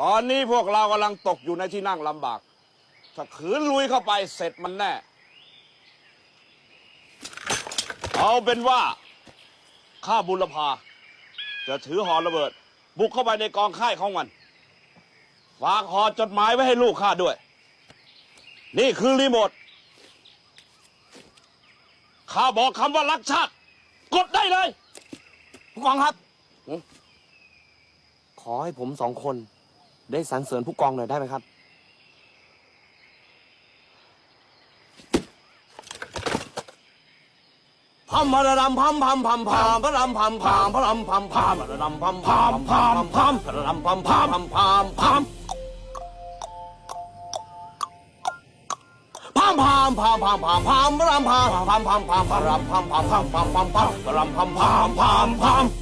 ตอนนี้พวกเรากำลังตกอยู่ในที่นั่งลำบาก ถ้าขืนลุยเข้าไปเสร็จมันแน่ เอาเป็นว่าข้าบุรพา จะถือหอระเบิด บุกเข้าไปในกองค่ายของมัน ฝากหอจดหมายไว้ให้ลูกข้าด้วย นี่คือรีโมทข้าบอกคำว่ารักชาติ กดได้เลยผู้กองครับหือขอให้ผมสองคน ได้สรรเสริญผู้กองหน่อยได้ไหมครับ พัมพะระดำพัมพัมพัมพามพระรำพัมพามพระรำพัมพามพระรำพัมพามพามพามพระรำพัมพามพามพามพามพามพามพามพามพามพามพระรำพามพามพามพามพระรำพัมพามพามพามพามพามพระรำพัมพามพามพาม